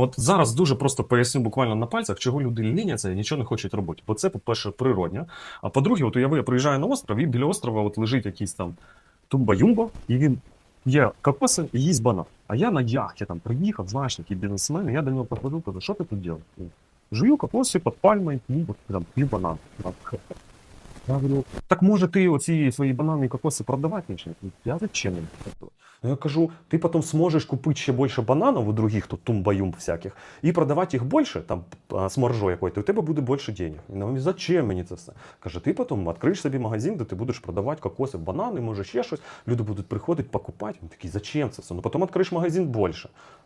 От зараз дуже просто поясню буквально на пальцях, чого люди ліняться і нічого не хочуть робити. Бо це, по-перше, природня. А по-друге, от уяви, я приїжджаю на остров, і біля острова от лежить якийсь там тумба-юмба, і він є кокоси і їсть банан. А я на яхті там приїхав, знаєш, такий бізнесмен, і я до нього підходив, кажу, що ти тут робиш? Жую кокоси під пальмою, ну, там, п'ю банан. Так може ти оці свої банани і кокоси продавати? Я зачем Ну, я кажу, ти потім зможеш купити ще більше бананів у других тут тумбаюм всяких і продавати їх більше, там с маржой какой-то, у тебе буде більше денег. І нам зачем мені це все? Каже, ти потім відкриєш собі магазин, де ти будеш продавати кокоси, банани, може ще щось. Люди будуть приходити, покупати. Він такий, зачем це все? Ну потім відкриєш магазин більше.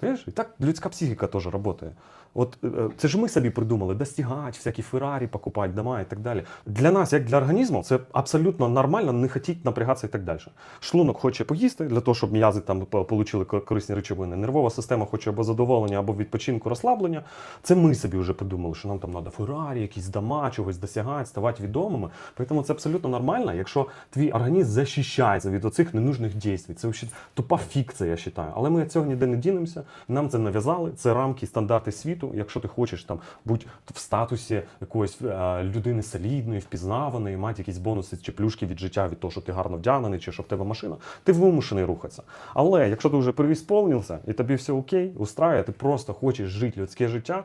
Понимаєш? І так людська психіка теж працює. От е, е, це ж ми собі придумали достигати, всякі Феррарі покупати, дома і так далі. Для нас, як для організму, це абсолютно нормально не хотіти напрягатися і так далі. Шлунок хоче поїсти для того, щоб м'язи там ко- корисні речовини. Нервова система хоче або задоволення, або відпочинку, розслаблення. Це ми собі вже придумали, що нам там треба Феррарі, якісь дома, чогось досягати, ставати відомими. Тому це абсолютно нормально, якщо твій організм захищається від оцих ненужних дій. Це тупа фікція, я вважаю. Але ми цього ніде не дінемося. Нам це нав'язали. Це рамки, стандарти світу. Якщо ти хочеш там бути в статусі якоїсь е, людини солідної, впізнаваної, мати якісь бонуси чи плюшки від життя від того, що ти гарно вдягнений, чи що в тебе машина, ти вимушений рухатися. Але якщо ти вже привісповнився і тобі все окей, устрає, ти просто хочеш жити людське життя.